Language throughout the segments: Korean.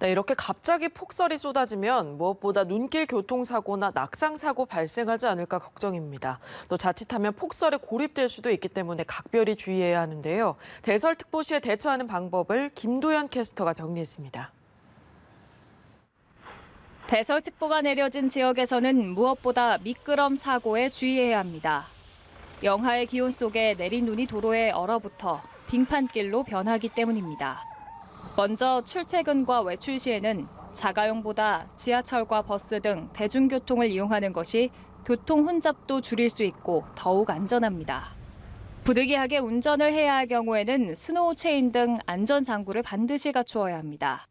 네, 이렇게 갑자기 폭설이 쏟아지면 무엇보다 눈길 교통사고나 낙상사고 발생하지 않을까 걱정입니다. 또 자칫하면 폭설에 고립될 수도 있기 때문에 각별히 주의해야 하는데요. 대설특보시에 대처하는 방법을 김도연 캐스터가 정리했습니다. 대설특보가 내려진 지역에서는 무엇보다 미끄럼 사고에 주의해야 합니다. 영하의 기온 속에 내린 눈이 도로에 얼어붙어 빙판길로 변하기 때문입니다. 먼저 출퇴근과 외출 시에는 자가용보다 지하철과 버스 등 대중교통을 이용하는 것이 교통 혼잡도 줄일 수 있고 더욱 안전합니다. 부득이하게 운전을 해야 할 경우에는 스노우 체인 등 안전 장구를 반드시 갖추어야 합니다.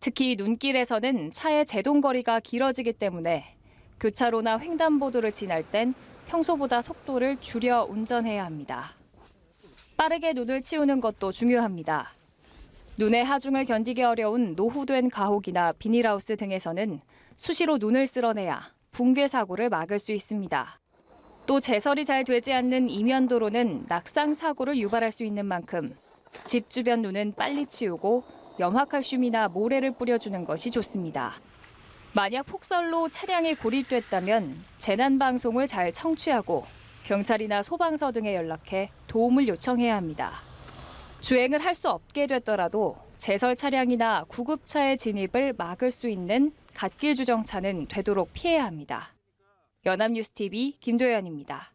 특히 눈길에서는 차의 제동 거리가 길어지기 때문에 교차로나 횡단보도를 지날 땐 평소보다 속도를 줄여 운전해야 합니다. 빠르게 눈을 치우는 것도 중요합니다. 눈의 하중을 견디기 어려운 노후된 가옥이나 비닐하우스 등에서는 수시로 눈을 쓸어내야 붕괴 사고를 막을 수 있습니다. 또 제설이 잘 되지 않는 이면도로는 낙상 사고를 유발할 수 있는 만큼 집 주변 눈은 빨리 치우고 염화칼슘이나 모래를 뿌려주는 것이 좋습니다. 만약 폭설로 차량이 고립됐다면 재난 방송을 잘 청취하고 경찰이나 소방서 등에 연락해 도움을 요청해야 합니다. 주행을 할 수 없게 됐더라도 제설 차량이나 구급차의 진입을 막을 수 있는 갓길 주정차는 되도록 피해야 합니다. 연합뉴스 TV 김도연입니다.